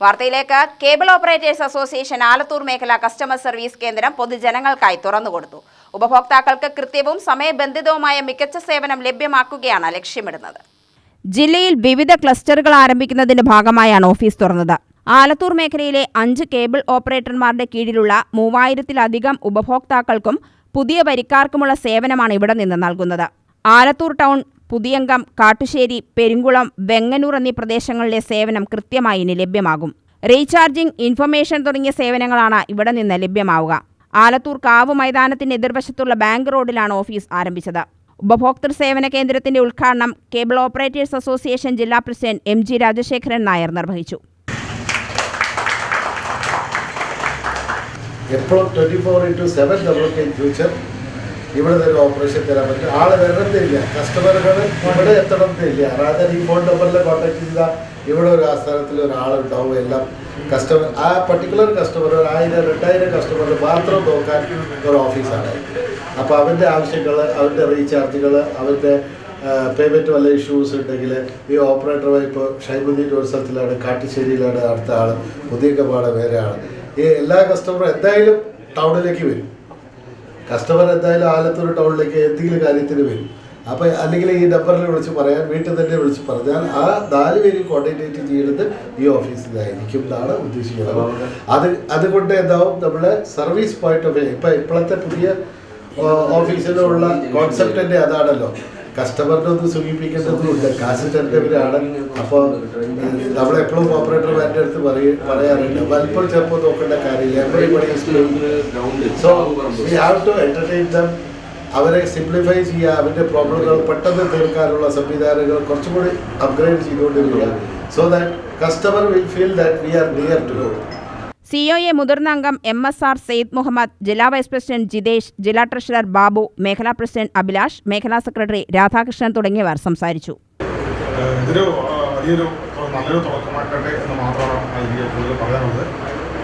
വാർത്തയിലേക്ക് cable operators association Alathur മേഖല customer service കേന്ദ്രം പൊതുജനങ്ങൾക്കായി തുറന്നുകൊടുത്തു ഉപഭോക്താക്കൾക്ക് കൃത്യവും സമയബന്ധിതവുമായ മികച്ച സേവനം ലഭ്യമാക്കുകയാണ് ലക്ഷ്യമിടുന്നത്. ജില്ലയിൽ വിവിധ ക്ലസ്റ്ററുകൾ ആരംഭിക്കുന്നതിന്റെ ഭാഗമായാണ് ഓഫീസ് തുറന്നത്. ആലത്തൂർ മേഖലയിലെ അഞ്ച് കേബിൾ ഓപ്പറേറ്റർമാരുടെ കീഴിലുള്ള മൂവായിരത്തിലധികം ഉപഭോക്താക്കൾക്കും പുതിയ വരിക്കാർക്കുമുള്ള സേവനമാണ് ഇവിടെ നിന്ന് നൽകുന്നത്. ആലത്തൂർ ടൗൺ പുതിയങ്കം കാട്ടുശ്ശേരി പെരുങ്കുളം വെങ്ങനൂർ എന്നീ പ്രദേശങ്ങളിലെ സേവനം കൃത്യമായി ഇനി ലഭ്യമാകും. റീചാർജിംഗ് ഇൻഫർമേഷൻ തുടങ്ങിയ സേവനങ്ങളാണ് ഇവിടെ നിന്ന് ലഭ്യമാവുക. ആലത്തൂർ കാവ് മൈതാനത്തിന്റെ എതിർവശത്തുള്ള ബാങ്ക് റോഡിലാണ് ഓഫീസ് ആരംഭിച്ചത്. ഉപഭോക്തൃ സേവന കേന്ദ്രത്തിന്റെ ഉദ്ഘാടനം കേബിൾ ഓപ്പറേറ്റേഴ്സ് അസോസിയേഷൻ ജില്ലാ president M G Rajasekharan Nair നിർവഹിച്ചു. എപ്പോഴും twenty four into seven develop in future ഇവിടെ ഒരു ഓപ്പറേഷൻ തരാൻ പറ്റും. ആൾ വരണമെന്നില്ല കസ്റ്റമറുകൾ ഇവിടെ എത്തണമെന്നില്ല അതായത് ഈ ഫോൺ നമ്പറിൽ കോൺടാക്ട് ചെയ്താൽ ഇവിടെ ഒരു ആസ്ഥാനത്തിൽ ഒരാളുണ്ടാവും എല്ലാം. കസ്റ്റമർ ആ പർട്ടിക്കുലർ കസ്റ്റമർ ഒരു ആയിരം രണ്ടായിരം കസ്റ്റമർ മാത്രം നോക്കാൻ ഒരു ഓഫീസാണ് അപ്പോൾ അവന്റെ ആവശ്യങ്ങൾ അവന്റെ റീചാർജുകൾ അവന്റെ പേയ്മെന്റ് വല്ല ഇഷ്യൂസ് ഉണ്ടെങ്കിൽ ഈ ഓപ്പറേറ്റർ ഇപ്പോൾ ഷൈബുദ്ദീൻ ഒരു സ്ഥലത്തിലാണ് കാട്ടിശ്ശേരിയിലാണ് അടുത്ത ആൾ പുതിയ കപാട് വേറെ ആൾ ഈ എല്ലാ കസ്റ്റമറും എന്തായാലും ടൗണിലേക്ക് വരും. കസ്റ്റമർ എന്തായാലും ആലത്തൂർ ടൗണിലേക്ക് എന്തെങ്കിലും കാര്യത്തിന് വരും. അപ്പോൾ അല്ലെങ്കിൽ ഈ നമ്പറിൽ വിളിച്ച് പറയാൻ വീട്ടിൽ തന്നെ വിളിച്ച് പറഞ്ഞാൽ ആ നാല് പേര് കോർഡിനേറ്റ് ചെയ്യുന്നത് ഈ ഓഫീസിലായിരിക്കും എന്നാണ് ഉദ്ദേശിക്കുന്നത്. അത് അതുകൊണ്ട് എന്താവും? നമ്മുടെ സർവീസ് പോയിന്റ് ഓഫ് വ്യൂ ഇപ്പം ഇപ്പോഴത്തെ പുതിയ ഓഫീസിലുള്ള കോൺസെപ്റ്റ് തന്നെ അതാണല്ലോ. കസ്റ്റമറിനെ ഒന്നും സൂചിപ്പിക്കേണ്ടതുണ്ട് കാശ് തരേണ്ടവരാണ്. അപ്പോൾ നമ്മളെപ്പോഴും ഓപ്പറേറ്റർമാരുടെ അടുത്ത് പറയ പറയാറുണ്ട്. വലിപ്പം ചിലപ്പോൾ നോക്കേണ്ട കാര്യമില്ല. Everybody so we have to entertain them അവരെ സിംപ്ലിഫൈ ചെയ്യുക. അവരുടെ പ്രോബ്ലങ്ങൾ പെട്ടെന്ന് തീർക്കാനുള്ള സംവിധാനങ്ങൾ കുറച്ചും കൂടി അപ്ഗ്രേഡ് ചെയ്തുകൊണ്ടിരിക്കുക so that customer will feel that we are near to C O A മുതിർന്ന അംഗം M S R Syed Muhammad ജില്ലാ വൈസ് പ്രസിഡന്റ് ജിതേഷ് ജില്ലാ ട്രഷറർ ബാബു മേഖലാ പ്രസിഡന്റ് അഭിലാഷ് മേഖലാ സെക്രട്ടറി രാധാകൃഷ്ണൻ തുടങ്ങിയവർ സംസാരിച്ചു. നല്ലൊരു തുടക്കമാക്കട്ടെ എന്ന് മാത്രമാണ് കൂടുതൽ പറയാനുള്ളത്.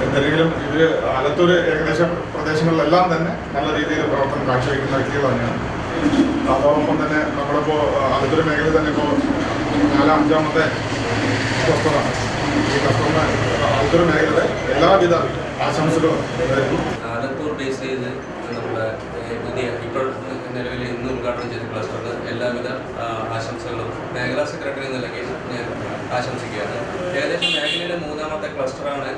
എന്തെങ്കിലും ഇവർ ആലത്തൂർ ഏകദേശം പ്രദേശങ്ങളിലെല്ലാം തന്നെ നല്ല രീതിയിൽ പ്രവർത്തനം കാഴ്ചവെക്കുന്ന വ്യക്തികൾ തന്നെയാണ്. അതോടൊപ്പം തന്നെ നമ്മളിപ്പോൾ ആലത്തൂർ മേഖലയിൽ തന്നെ ഇപ്പോൾ നാലാം അഞ്ചാമത്തെ ക്ലസ്റ്ററാണ് ഈ കസ്റ്റമർ മേഖലയുടെ എല്ലാവിധ ആശംസകളും ആലത്തൂർ ബേസ് ചെയ്ത് നമ്മുടെ പുതിയ ഇപ്പോൾ നിലവിൽ ഇന്ന് ഉദ്ഘാടനം ചെയ്ത ക്ലസ്റ്ററിന് എല്ലാവിധ ആശംസകളും മേഖലാ സെക്രട്ടറി എന്ന നിലയ്ക്ക് ആശംസിക്കുകയാണ് ഏകദേശം മേഖലയിലെ മൂന്നാമത്തെ ക്ലസ്റ്ററാണ്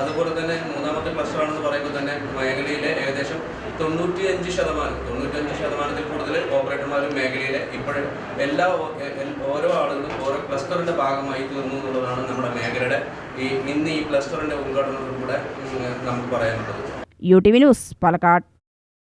അതുപോലെ തന്നെ മൂന്നാമത്തെ ക്ലസ്റ്ററാണെന്ന് പറയുമ്പോൾ തന്നെ മേഖലയിലെ ഏകദേശം തൊണ്ണൂറ്റിയഞ്ച് ശതമാനം തൊണ്ണൂറ്റഞ്ച് ശതമാനത്തിൽ കൂടുതൽ ഓപ്പറേറ്റർമാരും മേഖലയിലെ ഇപ്പോഴും എല്ലാ ഓരോ ആളുകളും ഓരോ ക്ലസ്റ്ററിന്റെ ഭാഗമായി തീർന്നു എന്നുള്ളതാണ് നമ്മുടെ മേഖലയുടെ ഈ ഇന്ന് ഈ ക്ലസ്റ്ററിന്റെ ഉദ്ഘാടനത്തിലൂടെ നമുക്ക് പറയാനുള്ളത്. U T V news Palakkad.